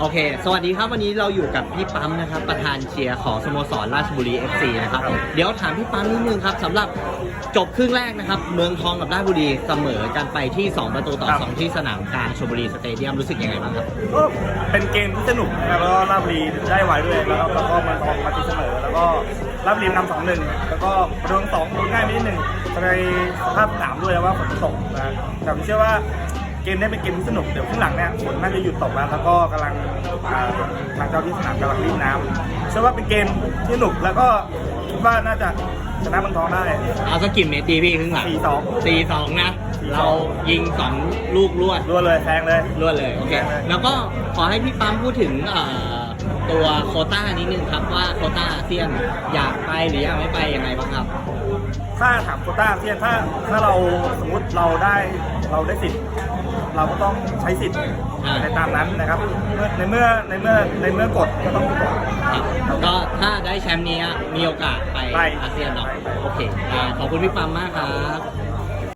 โอเค สวัสดีครับวันนี้เราอยู่กับพี่ปั๊มนะครับ ประธานเชียร์ของสโมสรราชบุรี FC นะครับ เดี๋ยวถามพี่ปั๊มนิดนึงครับสำหรับจบครึ่งแรกนะครับ เมืองทองกับราชบุรีเสมอกันไปที่ 2 ประตูต่อครับ2ที่สนามกลางชลบุรีสเตเดียมรู้สึกยังไงบ้างครับก็เป็นเกมที่สนุกนะครับแล้วก็ราชบุรีได้ไวด้วยแล้วก็แล้วก็มันทองมาตีเสมอ แล้วก็ราชบุรีนำสองหนึ่งแล้วก็โดนสองดูง่ายไปนิดหนึ่งในสภาพสนามด้วยแล้วว่าฝนตกนะแต่ผมเชื่อว่า เกมนี้เป็นเกมที่สนุกเดี๋ยวครึ่งหลังเนี่ยฝนน่าจะหยุดตกแล้วแล้วก็กำลังอ่าทางเจ้าที่สนามกำลังรีดน้ำเชื่อว่าเป็นเกมที่สนุกแล้วก็คิดว่าน่าจะชนะเมืองทองได้ เอาสักกี่เมตรดีพี่ครึ่งหลัง4-2สี่สองนะ เรายิง2ลูกรวดรัวเลยแซงเลย รวดเลยโอเคได้เลยแล้วก็ขอให้พี่ปั๊มพูดถึงเอ่อตัวโควต้านิดนึงครับว่าโควต้าอาเซียนอยากไปหรืออยากไม่ไปยังไงบ้างครับ ถ้าถามโควต้าอาเซียนถ้าถ้าเราสมมติเราได้ เราได้สิทธิ์เราก็ต้องใช้สิทธิ์อ่าในตามนั้นนะครับ ในเมื่อในเมื่อในเมื่อกฎก็ต้องมีกฎครับก็ถ้าได้แชมป์นี้มีโอกาสไปไปอาเซียนเนาะไปไปโอเคอ่าขอบคุณพี่ปั๊มมากครับ